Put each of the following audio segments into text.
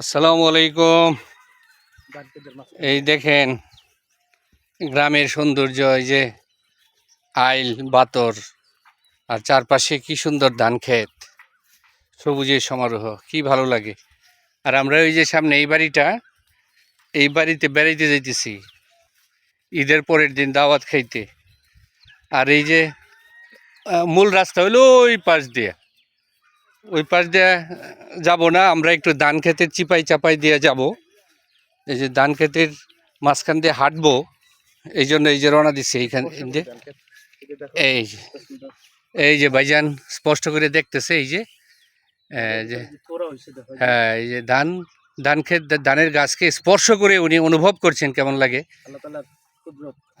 আসসালামু আলাইকুম। এই দেখেন, গ্রামের সৌন্দর্য, এই যে আইল, বাতর, আর চারপাশে কি সুন্দর ধান ক্ষেত, সবুজের সমারোহ, কি ভালো লাগে। আর আমরা ওই যে সামনে এই বাড়িটা, এই বাড়িতে বেড়াইতে যাইতেছি, ঈদের পরের দিন দাওয়াত খাইতে। আর এই যে মূল রাস্তা হলো ওই পাশ দিয়ে। ওই পাশ দিয়ে যাব না আমরা একটু ধান ক্ষেতের চিপাই চাপাই দিয়ে যাব। এই যে ধান ক্ষেতের মাঝখান দিয়ে হাঁটবো এই জন্য এই যে রওনা দিচ্ছে এইখান দিয়ে। এই যে এই যে ভাইজান স্পষ্ট করে দেখতেছে এই যে যে হ্যাঁ এই যে ধান ধান ক্ষেত ধানের গাছকে স্পর্শ করে উনি অনুভব করছেন কেমন লাগে।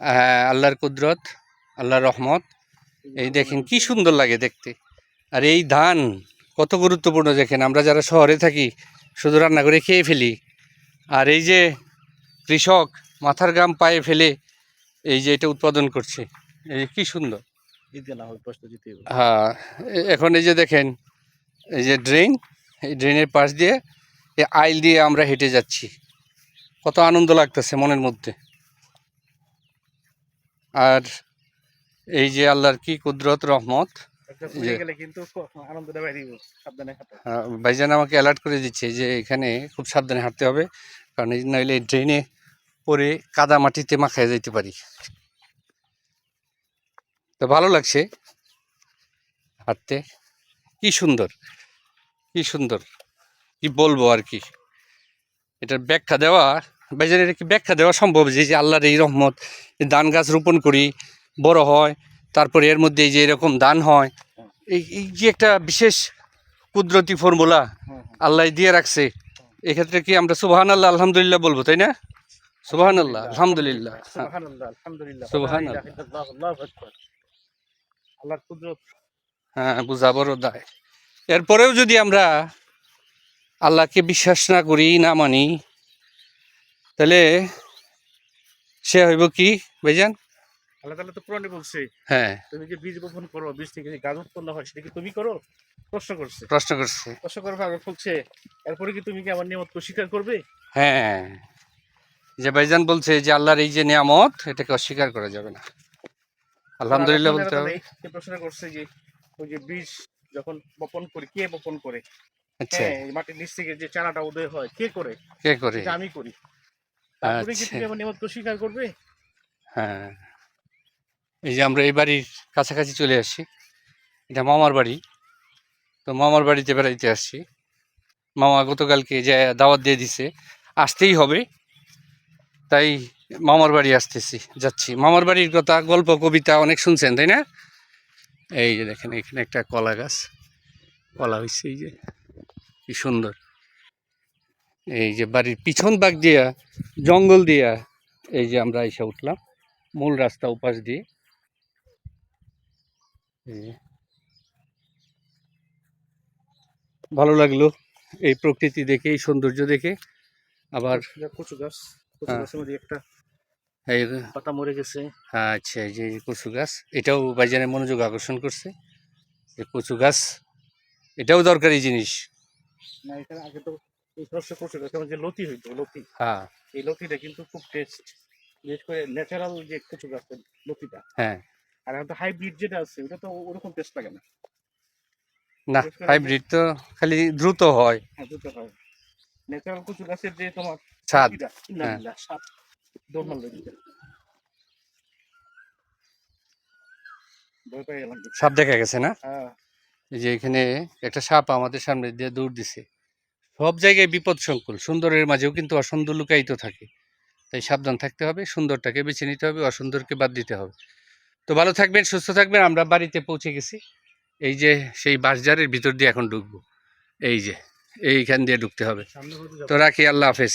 হ্যাঁ আল্লাহর কুদরত আল্লাহর রহমত। এই দেখেন কি সুন্দর লাগে দেখতে। আর এই ধান কত গুরুত্বপূর্ণ দেখেন আমরা যারা শহরে থাকি শুধু রান্না করে খেয়ে ফেলি। আর এই যে কৃষক মাথার গাম পায়ে ফেলে এই যে এটা উৎপাদন করছে এই যে কি সুন্দর। হ্যাঁ এখন এই যে দেখেন এই যে ড্রেন এই ড্রেনের পাশ দিয়ে এই আইল দিয়ে আমরা হেঁটে যাচ্ছি। কত আনন্দ লাগতেছে মনের মধ্যে। আর এই যে আল্লাহর কি কুদরত রহমত ভাইজান আমাকে অ্যালার্ট করে দিচ্ছে যে এখানে খুব সাবধানে হাঁটতে হবে কারণ নইলে ড্রেনে পরে কাদা মাটিতে মাখায় যেতে পারি। তো ভালো লাগছে হাঁটতে। কি সুন্দর কি সুন্দর কি বলব আর কি। এটার ব্যাখ্যা দেওয়া ভাইজান এটা কি ব্যাখ্যা দেওয়া সম্ভব যে আল্লাহর এই রহমত ধান গাছ রোপণ করি বড় হয় তারপরে এর মধ্যে এই যে এরকম দান হয় এই যে একটা বিশেষ কুদরতি ফর্মুলা আল্লাহ দিয়ে রাখছে এক্ষেত্রে কি আমরা সুবাহান আল্লাহ আলহামদুলিল্লাহ বলব তাই না? সুবাহান আল্লাহ আলহামদুলিল্লাহ হ্যাঁ, সুবহানাল্লাহ। হ্যাঁ বুঝাবরও দায় এরপরেও যদি আমরা আল্লাহকে বিশ্বাস না করি না মানি তাহলে সে হইব কি ভাইজান? আল্লাহ তাআলা তো কোরআনে বলছে। হ্যাঁ। তুমি যে বীজ বপন করো? বীজ থেকে যে গাছ উৎপন্ন হয় সেটা কি তুমি করো? প্রশ্ন করছে। প্রশ্ন করছে। প্রশ্ন করার আগে বলছে এরপরে কি তুমি কি আমার নিয়মতকে স্বীকার করবে? হ্যাঁ। যে ভাইজান বলছে যে আল্লাহর এই যে নিয়ামত এটাকে অস্বীকার করা যাবে না। আলহামদুলিল্লাহ বলতে হবে। প্রশ্ন করছে যে ওই যে বীজ যখন বপন করি কে বপন করে? আচ্ছা। হ্যাঁ মাটির নিচ থেকে যে চারাটা উদয় হয় কে করে? কে করে? আমি করি। তারপরে কি আচ্ছা। তুমি আমার নিয়মতকে স্বীকার করবে? হ্যাঁ। এই যে আমরা এই বাড়ির কাছাকাছি চলে আসছি। এটা মামার বাড়ি। তো মামার বাড়িতে বেড়াইতে আসছি। মামা গতকালকে যে দাওয়াত দিয়ে দিছে, আসতেই হবে। তাই মামার বাড়ি আসতেছি, যাচ্ছি। মামার বাড়ির কথা, গল্প, কবিতা অনেক শুনছেন, তাই না? এই যে দেখেন, এখানে একটা কলা গাছ। কলা হয়েছে এই যে, কি সুন্দর। এই যে বাড়ির পিছন বাগ দিয়া, জঙ্গল দিয়া, এই যে আমরা এসে উঠলাম। মূল রাস্তা উপাস দিয়ে। ভালো লাগল এই প্রকৃতি দেখে এই সৌন্দর্য দেখে। আবার কচু গাছ কচু হ্যাঁ। গাছের মধ্যে একটা পাতা মরে গেছে। আচ্ছা যে কচু গাছ এটাও বাজারে মনোযোগ আকর্ষণ করছে। যে কচু গাছ এটাও দরকারি জিনিস। না আগে তো এই সরষে কচু গাছ যে লতি হইতো লতি। হ্যাঁ। এই লতিটা কিন্তু খুব টেস্ট বিশেষ করে ন্যাচারাল যে কচু গাছের লতিটা। হ্যাঁ। আর এখন তো হাইব্রিড যেটা আছে ওটা তো ওরকম টেস্ট লাগে না। না হাইব্রিড তো খালি দ্রুত হয়। হ্যাঁ দুটো হয়। ন্যাচারাল কচু গাছের যে তোমার স্বাদ হ্যাঁ। স্বাদ সাপ দেখা গেছে না? হ্যাঁ। এই যে এখানে একটা সাপ আমাদের সামনে দিয়ে দৌড় দিছে। সব জায়গায় বিপদ সংকুল সুন্দরের মাঝেও কিন্তু অসুন্দর লুকায়িত থাকে। তাই সাবধান থাকতে হবে সুন্দরটাকে বেছে নিতে হবে অসুন্দরকে বাদ দিতে হবে। তো ভালো থাকবেন সুস্থ থাকবেন। আমরা বাড়িতে পৌঁছে গেছি। এই যে সেই বাসজারের ভিতর দিয়ে এখন ঢুকবো। এই যে এইখান দিয়ে ঢুকতে হবে। তো রাখি আল্লাহ হাফেজ।